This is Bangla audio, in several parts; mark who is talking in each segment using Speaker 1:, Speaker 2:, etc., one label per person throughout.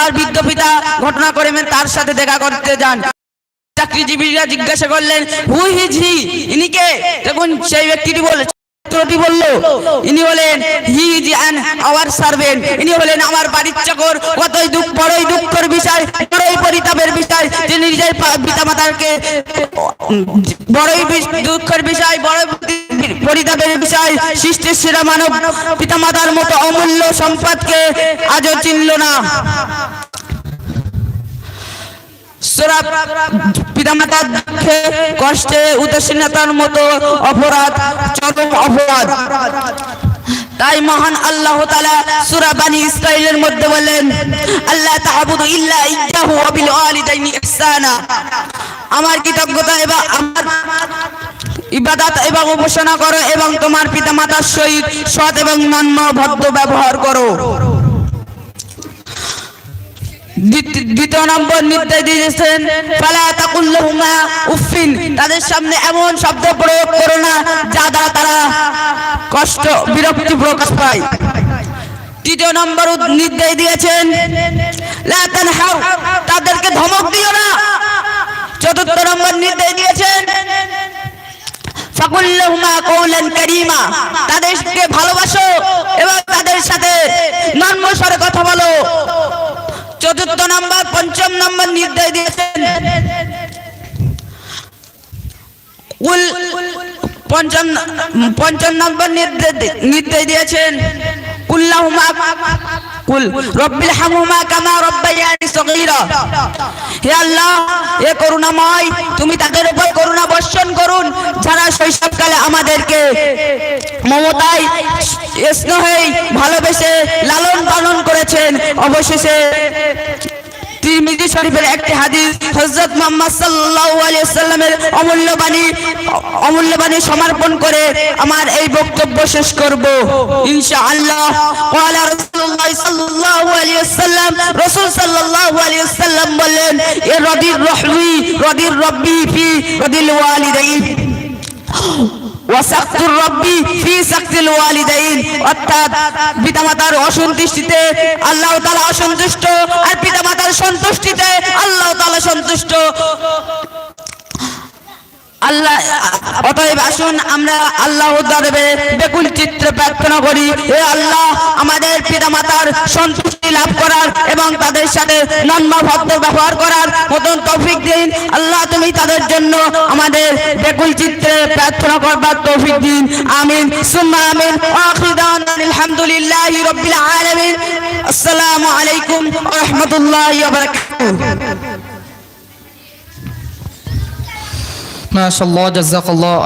Speaker 1: তার বৃদ্ধ পিতা ঘটনা করে তার সাথে দেখা করতে যান। চাকরিজীবীরা জিজ্ঞাসা করলেন হু হিজ হি ইনি কে? দেখুন সেই ব্যক্তিটি বলে ছাত্রটি বলল, ইনি হলেন he is an our servant. ইনি হলেন আমার বাড়ির চাকর। কতই দুঃখ, বড়ই দুঃখের বিষয়, বড়ই পরিতাপের বিষয়, যে নিজের পিতা মাতাকে বড়ই দুঃখের বিষয় বড় পরিতাপের বিষয়, সৃষ্টির সেরা মানব পিতামাতার মতো অমূল্য সম্পদকে আজও চিনল না। পিতামাতার দুঃখে, কষ্টে, উদাসীনতার মতো অপরাধ, চরম অপরাধ। তাই মহান আল্লাহ তাআলা সূরা বানি মধ্যে বলেন আল্লাহ তা'বুদু ইল্লা ইয়্যাহু ওয়া বিল ওয়ালিদাইনি ইহসানা। আমার কৃতজ্ঞতা এবং আমার ইবাদত এবং উপাসনা করো এবং তোমার পিতামাতার সহিত সৎ এবং নম্র ভদ্র ব্যবহার করো। দ্বিতীয় নম্বর নির্দেশ দিয়েছেন, ফালা তাকুল্লাহুমা উফিন তাদের সামনে এমন শব্দ প্রয়োগ করো না, যা দ্বারা তারা কষ্ট, বিরক্তি প্রকাশ পায়। তৃতীয় নম্বর নির্দেশ দিয়েছেন, লা তানহাউ। তাদেরকে ধমক দিও না। চতুর্থ নম্বর নির্দেশ দিয়েছেন, ফাকুল্লাহুমা কওলান কারীমা। তাদেরকে ভালোবাসো এবং তাদের সাথে নর্ম স্বরে কথা বলো। চতুর্থ নম্বর, পঞ্চম নম্বর নির্দেশ দিয়েছেন। পঞ্চম নম্বর নির্দেশ দিয়েছেন। কুল্লাহুমা, কুল রব্বিল হামুমা কামা সগীরা। হে আল্লাহ, এ করুণাময়, তুমি তাদের উপর করুণা বর্ষণ করুন, যারা শৈশবকালে আমাদেরকে মমতায় স্নেহে ভালোবেসে লালন পালন করেছেন, অবশেষে তিরমিজি শরীফের একটি হাদিস হযরত মুহাম্মদ সাল্লাল্লাহু আলাইহি সাল্লামের অমূল্য বাণী অমূল্য বাণী সমর্পণ করে আমার এই বক্তব্য শেষ করব। ইনশাআল্লাহ, ক্বালা রাসূলুল্লাহ সাল্লাল্লাহু আলাইহি সাল্লাম রাসূল সাল্লাল্লাহু আলাইহি সাল্লাম বললেন, এ রদির রহবি রদির রব্বি ফি রদিল ওয়ালিদাইন। ওয়াসাক্তুর রব্বি ফি সাকতিল ওয়ালিদাইন। অর্থাৎ পিতামাতার অসন্তুষ্টিতে আল্লাহ তাআলা অসন্তুষ্ট, আর পিতামাতার সন্তুষ্টিতে আল্লাহ তাআলা সন্তুষ্ট। আল্লাহ, অতএব আসুন আমরা আল্লাহ দরবে বেকুল চিত্রে প্রার্থনা করি। হে আল্লাহ, আমাদের পিতামাতার সন্তুষ্টি লাভ করার এবং তাদের সাথে নম্র ভদ্র ব্যবহার করার মতন তৌফিক দিন। আল্লাহ, তুমি তাদের জন্য আমাদের বেকুল চিত্রে প্রার্থনা করবার তৌফিক দিন। আমিন। সুম্মা আমিন। আখির দাওয়ানা আলহামদুলিল্লাহি রাব্বিল আলামিন। আসসালামু আলাইকুম ওয়া রাহমাতুল্লাহি ওয়া বারাকাতুহু।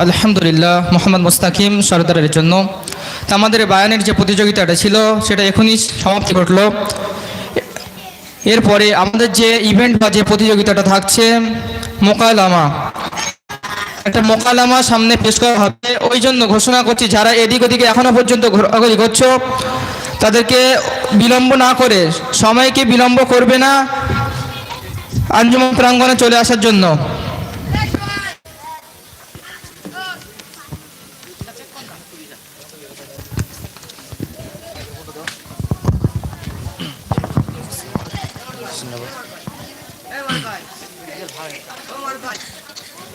Speaker 2: আলহামদুলিল্লাহ, মোহাম্মদ মুস্তাকিম সরদারের জন্য। আমাদের বায়ানের যে প্রতিযোগিতাটা ছিল, সেটা এখনই সমাপ্তি ঘটল। এরপরে আমাদের যে ইভেন্ট বা যে প্রতিযোগিতাটা থাকছে, মোকালামা। একটা মোকালামা সামনে পেশ করা হবে। ওই জন্য ঘোষণা করছি, যারা এদিক ওদিকে এখনও পর্যন্ত ঘোরাঘুরি করছ, তাদেরকে বিলম্ব না করে, সময়কে বিলম্ব করবে না আঞ্জুমান প্রাঙ্গণে চলে আসার জন্য।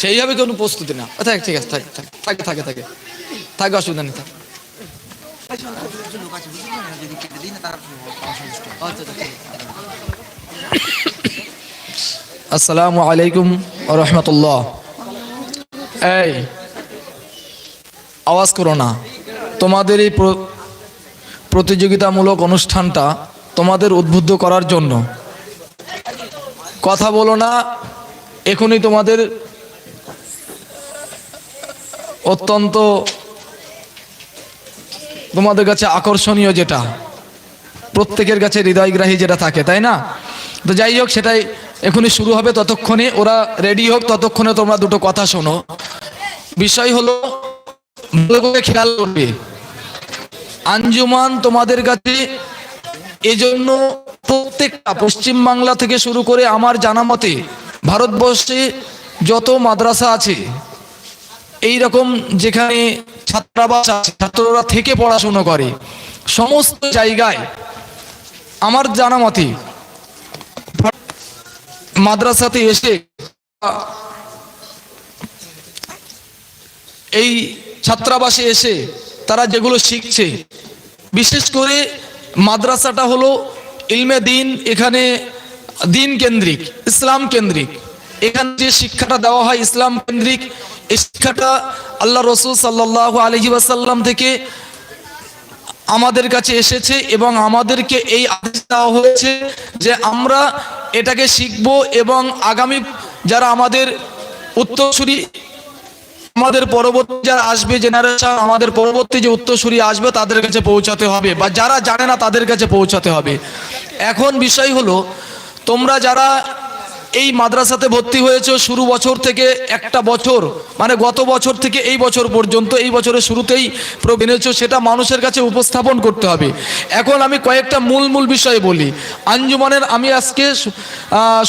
Speaker 3: সেইভাবে কোনো প্রস্তুতি না। আচ্ছা ঠিক আছে, থাকে থাকে থাকে থাকে থাকে অসুবিধা নেই, থাক। আসসালামু আলাইকুম রহমতুল্লাহ। এই, আওয়াজ করো না। তোমাদের এই প্রতিযোগিতামূলক অনুষ্ঠানটা তোমাদের উদ্বুদ্ধ করার জন্য। কথা বলো না, এখনই তোমাদের অত্যন্ত তোমাদের কাছে আকর্ষণীয় যেটা, প্রত্যেকের কাছে হৃদয়গ্রাহী যেটা থাকে, তাই না? তো যাই হোক, সেটাই এখনই শুরু হবে ততক্ষণে, ওরা রেডি হোক, ততক্ষণে তোমরা দুটো কথা শোনো। বিষয় হলো খেয়াল করবে। আঞ্জুমান তোমাদের কাছে এজন্য প্রত্যেকটা পশ্চিম বাংলা থেকে শুরু করে আমার জানা মতে, ভারতবর্ষে যত মাদ্রাসা আছে এই রকম যেখানে ছাত্রাবাস আছে, ছাত্ররা থেকে পড়াশুনো করে, সমস্ত জায়গায় আমার জানা মতে মাদ্রাসাতে এসে এই ছাত্রাবাসে এসে তারা যেগুলো শিখছে, বিশেষ করে মাদ্রাসাটা হলো ইলমে দিন এখানে দিন কেন্দ্রিক, ইসলাম কেন্দ্রিক। এখানে যে শিক্ষাটা দেওয়া হয় ইসলাম কেন্দ্রিক শিক্ষাটা আল্লাহ রসুল সাল্লাহ আলহি ওয়াসাল্লাম থেকে আমাদের কাছে এসেছে এবং আমাদেরকে এই আদেশ দেওয়া হয়েছে যে আমরা এটাকে শিখব এবং আগামী যারা আমাদের উত্তরসূরি আমাদের পরবর্তী যারা আসবে জেনারেশন, আমাদের পরবর্তী যে উত্তরসূরি আসবে তাদের কাছে পৌঁছাতে হবে বা যারা জানে না তাদের কাছে পৌঁছাতে হবে। এখন বিষয় হলো, তোমরা যারা এই মাদ্রাসাতে ভর্তি হয়েছে শুরু বছর থেকে একটা বছর মানে গত বছর থেকে এই বছর পর্যন্ত, এই বছরের শুরুতেই এনেছো সেটা মানুষের কাছে উপস্থাপন করতে হবে। এখন আমি কয়েকটা মূল মূল বিষয় বলি। আঞ্জুমানের আমি আজকে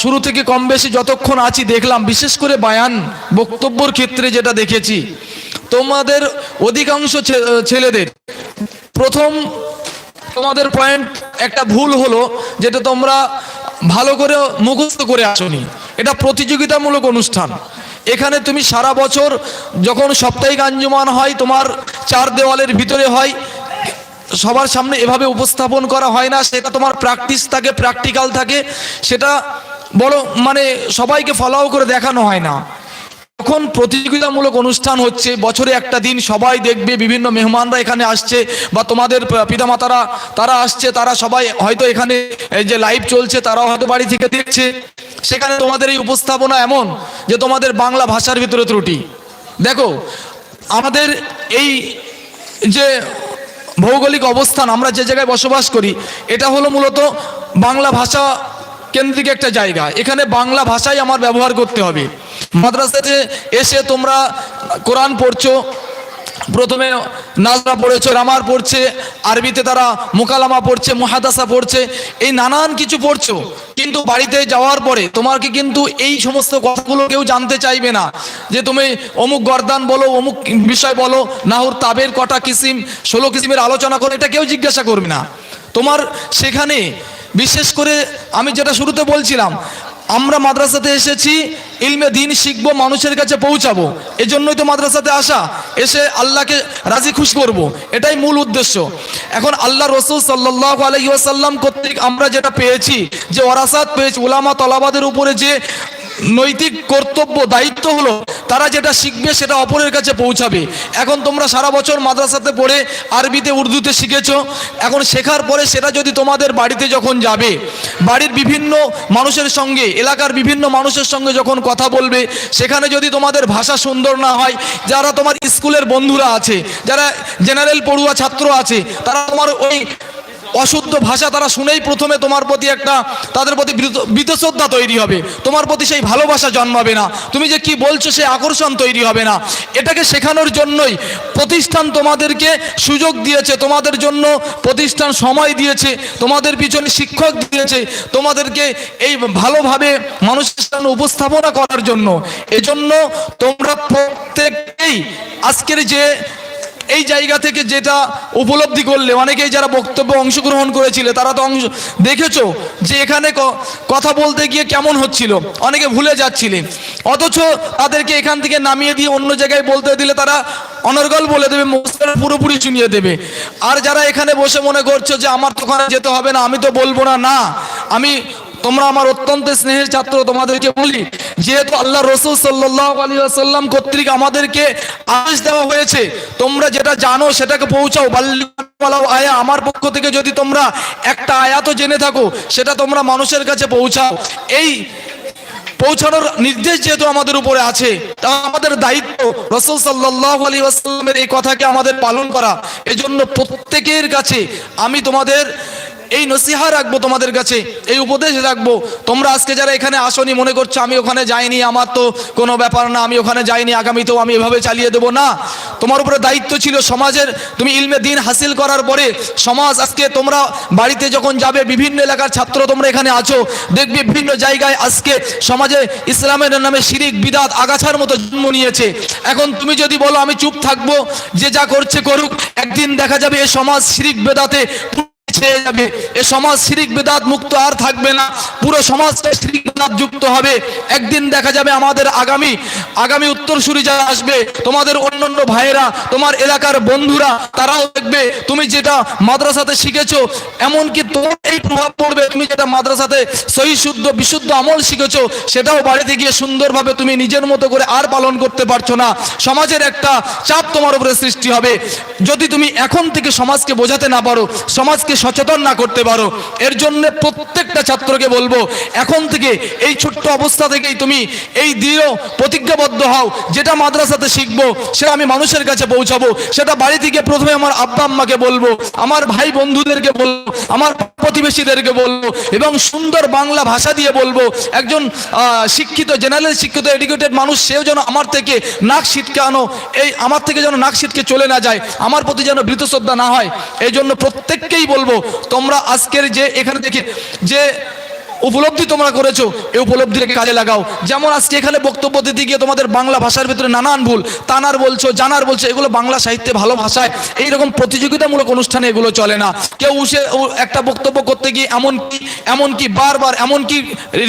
Speaker 3: শুরু থেকে কম বেশি যতক্ষণ আছি দেখলাম, বিশেষ করে বায়ান বক্তব্যর ক্ষেত্রে যেটা দেখেছি, তোমাদের অধিকাংশ ছেলেদের প্রথম তোমাদের পয়েন্ট একটা ভুল হলো, যেটা তোমরা ভালো করে মুখস্থ করে আসনি। এটা প্রতিযোগিতামূলক অনুষ্ঠান। এখানে তুমি সারা বছর যখন সাপ্তাহিক আঞ্জুমান হয়, তোমার চার দেওয়ালের ভিতরে হয়, সবার সামনে এভাবে উপস্থাপন করা হয় না, সেটা তোমার প্র্যাকটিস থাকে প্র্যাকটিক্যাল থাকে, সেটা বড় মানে সবাইকে ফলো করে দেখানো হয় না। যখন প্রতিযোগিতামূলক অনুষ্ঠান হচ্ছে। বছরে একটা দিন সবাই দেখবে, বিভিন্ন মেহমানরা এখানে আসছে বা তোমাদের পিতামাতারা, তারা আসছে, তারা সবাই হয়তো এখানে যে লাইভ চলছে, তারাও হয়তো বাড়ি থেকে দেখছে। সেখানে তোমাদের এই উপস্থাপনা এমন যে তোমাদের বাংলা ভাষার ভিতরে ত্রুটি। দেখো, আমাদের এই যে ভৌগোলিক অবস্থান, আমরা যে জায়গায় বসবাস করি, এটা হলো মূলত বাংলা ভাষা কেন্দ্রিক একটা জায়গা। এখানে বাংলা ভাষাই আমার ব্যবহার করতে হবে। মাদ্রাসাতে এসে তোমরা কোরআন পড়ছো, প্রথমে নাজরা পড়েছো, রামার পড়ছে, আরবিতে তারা মোকালামা পড়ছে মহাদাসা পড়ছে, এই নানান কিছু পড়ছো। কিন্তু বাড়িতে যাওয়ার পরে তোমাকে কিন্তু এই সমস্ত কথাগুলো কেউ জানতে চাইবে না। যে তুমি অমুক গরদান বলো, অমুক বিষয় বলো, নাহুর তাবের কটা কিসিম, ষোলো কিসিমের আলোচনা করো, এটা কেউ জিজ্ঞাসা করবে না। তোমার সেখানে বিশেষ করে আমি যেটা শুরুতে বলছিলাম, আমরা মাদ্রাসাতে এসেছি, ইলমে দিন শিখব, মানুষের কাছে পৌঁছাবো এজন্যই তো মাদ্রাসাতে আসা, এসে আল্লাহকে রাজি খুশ করব। এটাই মূল উদ্দেশ্য এখন আল্লাহ রসুল সাল্লাহ আলহিউসাল্লাম কর্তৃক আমরা যেটা পেয়েছি, যে ওরাসাত পেয়েছি ওলামা তলাবাদের উপরে যে নৈতিক কর্তব্য, দায়িত্ব হলো তারা যেটা শিখবে সেটা অপরের কাছে পৌঁছাবে। এখন তোমরা সারা বছর মাদ্রাসাতে পড়ে আরবিতে, উর্দুতে শিখেছো। এখন শেখার পরে সেটা যদি তোমাদের বাড়িতে যখন যাবে, বাড়ির বিভিন্ন মানুষের সঙ্গে, এলাকার বিভিন্ন মানুষের সঙ্গে যখন কথা বলবে, সেখানে যদি তোমাদের ভাষা সুন্দর না হয়, যারা তোমার স্কুলের বন্ধুরা আছে, যারা জেনারেল পড়ুয়া ছাত্র আছে, তারা তোমার ওই অশুদ্ধ ভাষা তারা শুনেই প্রথমে তোমার প্রতি একটা, তাদের প্রতি বীতশ্রদ্ধা তৈরি হবে। তোমার প্রতি সেই ভালোবাসা জন্মাবে না। তুমি যে কি বলছো সে আকর্ষণ তৈরি হবে না। এটাকে শেখানোর জন্যই প্রতিষ্ঠান তোমাদেরকে সুযোগ দিয়েছে। তোমাদের জন্য প্রতিষ্ঠান সময় দিয়েছে। তোমাদের পিছনে শিক্ষক দিয়েছে। তোমাদেরকে এই ভালোভাবে মানুষের সামনে উপস্থাপনা করার জন্য। এজন্য তোমরা প্রত্যেককেই আজকের যে এই জায়গা থেকে যেটা উপলব্ধি করলে, অনেকেই যারা বক্তব্য অংশগ্রহণ করেছিলে, তারা তো অংশ দেখেছ যে এখানে কথা বলতে গিয়ে কেমন হচ্ছিল? অনেকে ভুলে যাচ্ছিলেন অথচ তাদেরকে এখান থেকে নামিয়ে দিয়ে অন্য জায়গায় বলতে দিলে তারা অনর্গল বলে দেবে মুখটা পুরোপুরি শুনিয়ে দেবে। আর যারা এখানে বসে মনে করছ যে আমার তো যেতে হবে না, আমি তো বলব না না। আমি তোমরা আমার অত্যন্ত স্নেহের ছাত্র, তোমাদেরকে বলি, যেহেতু আল্লাহ রসুল সাল্লাহ আলী আসাল্লাম কর্তৃক আমাদেরকে আদেশ দেওয়া হয়েছে, তোমরা যেটা জানো সেটাকে পৌঁছাও। আয়া আমার পক্ষ থেকে যদি তোমরা একটা আয়াতও জেনে থাকো, সেটা তোমরা মানুষের কাছে পৌঁছাও। এই পৌঁছানোর নির্দেশ যেহেতু আমাদের উপরে আছে, তা আমাদের দায়িত্ব রসুল সাল্লাহ আলী এই কথাকে আমাদের পালন করা। এজন্য প্রত্যেকের কাছে আমি তোমাদের এই নসিহা রাখব তোমাদের কাছে, এই উপদেশ রাখব। তোমরা আজকে যারা এখানে আসনি, মনে করছ আমি ওখানে যাইনি, আমার তো কোনো ব্যাপার না, আমি ওখানে যাইনি, আগামীতেও আমি এভাবে চালিয়ে দেবো না। তোমার উপরে দায়িত্ব ছিল সমাজের, তুমি ইলমে দিন হাসিল করার পরে সমাজ আজকে তোমরা বাড়িতে যখন যাবে, বিভিন্ন এলাকার ছাত্র তোমরা এখানে আছো, দেখবে বিভিন্ন জায়গায় আজকে সমাজে ইসলামের নামে শিরিক, বিদাত, আগাছার মতো জন্ম নিয়েছে। এখন তুমি যদি বলো, আমি চুপ থাকব, যে যা করছে করুক, একদিন দেখা যাবে এ সমাজ শিরিক, বেদাতে ছেয়ে যাবে। এ সমাজ শিরিক বেদাত মুক্ত আর থাকবে না। পুরো সমাজটা শিরিক বেদাত যুক্ত হবে। একদিন দেখা যাবে আমাদের আগামী আগামী উত্তরসূরি যারা আসবে, তোমাদের অন্যান্য ভাইয়েরা, তোমার এলাকার বন্ধুরা, তারাও দেখবে, তুমি যেটা মাদ্রাসাতে শিখেছো, এমনকি তোমার এই প্রভাব পড়বে, তুমি যেটা মাদ্রাসাতে সহি, শুদ্ধ, বিশুদ্ধ আমল শিখেছো, সেটাও বাড়িতে গিয়ে সুন্দরভাবে তুমি নিজের মতো করে আর পালন করতে পারছ না। সমাজের একটা চাপ তোমার উপরে সৃষ্টি হবে। যদি তুমি এখন থেকে সমাজকে বোঝাতে না পারো, সমাজকে সচেতন না করতে পারো। এর জন্য প্রত্যেকটা ছাত্রকে বলব, এখন থেকে এই ছোট্ট অবস্থা থেকেই তুমি এই দৃঢ় প্রতিজ্ঞাবদ্ধ হও। যেটা মাদ্রাসাতে শিখব, সেটা আমি মানুষের কাছে পৌঁছাবো। সেটা বাড়ি থেকে প্রথমে আমার আব্বা আম্মাকে বলব, আমার ভাই বন্ধুদেরকে বলব, আমার প্রতিবেশীদেরকে বলব এবং সুন্দর বাংলা ভাষা দিয়ে বলব, একজন শিক্ষিত, জেনারেল শিক্ষিত এডুকেটেড মানুষ, সেও যেন আমার থেকে নাক সিটকানো এই আমার থেকে যেন নাক সিটকে চলে না যায়, আমার প্রতি যেন বৃতশ্রদ্ধা না হয়, এই জন্য প্রত্যেককেই বলব তোমরা আজকের যে এখানে দেখি যে উপলব্ধি তোমরা করেছ এই উপলব্ধিটাকে কাজে লাগাও। যেমন আজকে এখানে বক্তব্য দিতে গিয়ে তোমাদের বাংলা ভাষার ভিতরে নানান ভুল, তানার বলছো, জানার বলছো, এগুলো বাংলা সাহিত্যে ভালো ভাষায়, এইরকম প্রতিযোগিতামূলক অনুষ্ঠানে এগুলো চলে না। কেউ উসে একটা বক্তব্য করতে গিয়ে এমন কি এমন কি বারবার, এমন কি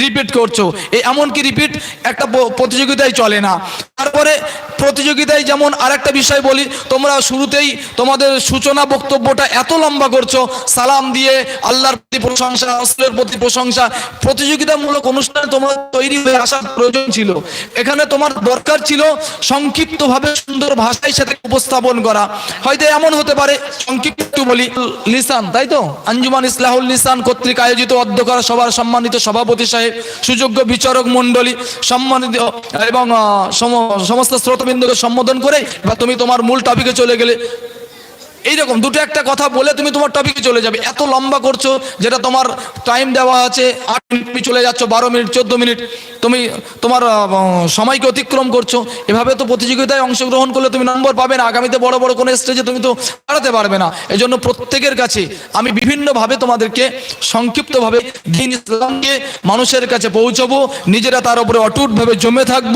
Speaker 3: রিপিট করছ এই এমন কি রিপিট একটা প্রতিযোগিতায় চলে না। তারপরে প্রতিযোগিতায় যেমন আরেকটা বিষয় বলি, তোমরা শুরুতেই তোমাদের সূচনা বক্তব্যটা এত লম্বা করছ, সালাম দিয়ে আল্লাহর প্রতি প্রশংসা, রসুলের প্রতি প্রশংসা প্রতিযোগিতামূলক অনুষ্ঠানে তোমার তৈরি হয়ে আসার প্রয়োজন ছিল। এখানে তোমার দরকার ছিল সংক্ষিপ্তভাবে সুন্দর ভাষায় সাথে উপস্থাপন করা। হয়তো এমন হতে পারে, সংক্ষিপ্ত একটু বলি, লিসান, তাই তো? আঞ্জুমান ইসলাহুল লিসান কর্তৃক আয়োজিত অধ্যকার সভার সম্মানিত সভাপতি সাহেব, সুযোগ্য বিচারক মণ্ডলী, সম্মানিত এবং সম- সমস্ত শ্রোতবিন্দুকে সম্বোধন করে বা তুমি তোমার মূল টপিকে চলে গেলে। এইরকম দুটো একটা কথা বলে তুমি তোমার টপিকে চলে যাবে। এত লম্বা করছ, যেটা তোমার টাইম দেওয়া আছে, আট মিনিট চলে যাচ্ছ, বারো মিনিট চোদ্দ মিনিট তুমি তোমার সময়কে অতিক্রম করছ। এভাবে তো প্রতিযোগিতায় অংশগ্রহণ করলে তুমি নম্বর পাবে না। আগামীতে বড় বড় কোনো স্টেজে তুমি তো দাঁড়াতে পারবে না। এই জন্য প্রত্যেকের কাছে আমি বিভিন্নভাবে তোমাদেরকে সংক্ষিপ্তভাবে দিন ইসলামকে মানুষের কাছে পৌঁছবো। নিজেরা তার উপরে অটুটভাবে জমে থাকব।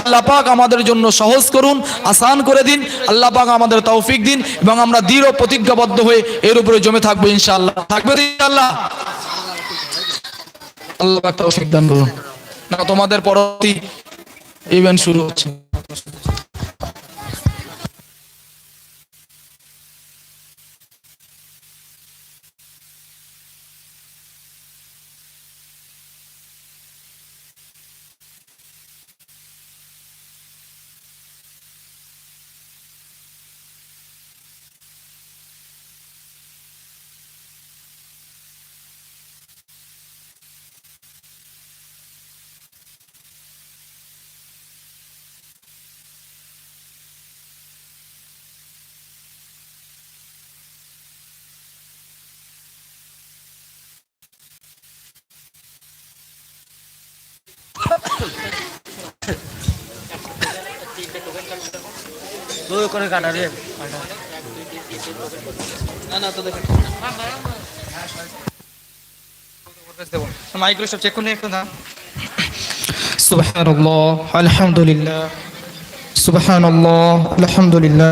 Speaker 3: আল্লাহ পাক আমাদের জন্য সহজ করুন, আসান করে দিন। আল্লাহ পাক আমাদের তৌফিক দিন এবং আমরা দৃঢ় প্রতিজ্ঞাবদ্ধ হয়ে এর উপরে জমে থাকব ইনশাআল্লাহ। থাকবে ইনশাআল্লাহ? আল্লাহ তৌফিক দান করুন। না তোমাদের পরবর্তী ইভেন্ট শুরু হচ্ছে।
Speaker 2: মাইক্রো সব চেক করে একটু না সুবহানাল্লাহ আলহামদুলিল্লাহ সুবহানাল্লাহ আলহামদুলিল্লাহ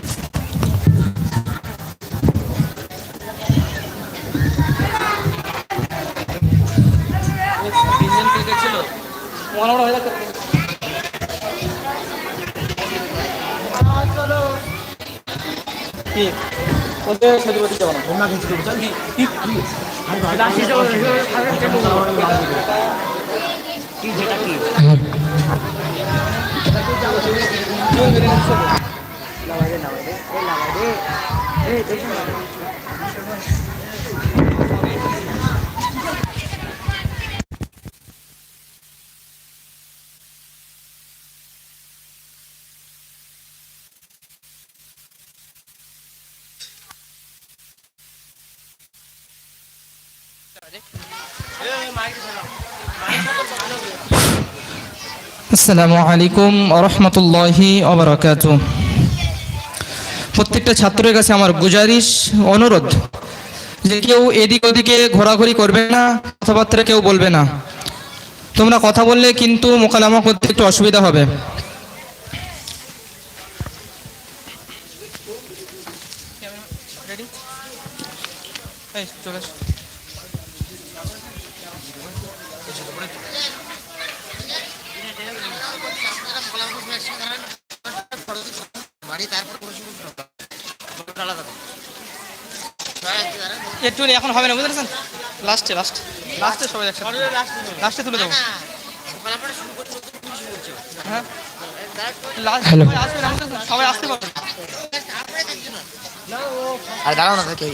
Speaker 2: সুবহানাল্লাহ আলহামদুলিল্লাহ সুবহানাল্লাহ সুবহানাল্লাহ আলহামদুলিল্লাহ মাইকটা দেখে রাখ
Speaker 3: তৌফিক
Speaker 2: আসসালামু আলাইকুম রহমতুল্লাহি অবরাকাত প্রত্যেকটা ছাত্রের কাছে আমার গুজারিশ, অনুরোধ যে কেউ এদিক ওদিকে ঘোরাঘুরি করবে না, কথাবার্তা কেউ বলবে না। তোমরা কথা বললে কিন্তু মোকালামা করতে একটু অসুবিধা হবে। একটু এখন হবে না বুঝতে পারছেন? লাস্টে লাস্ট লাস্টে সবাই একসাথে লাস্টে তুলে দেবো। হ্যাঁ? সবাই আসতে পারবে।
Speaker 4: আর দাঁড়াও না থাকে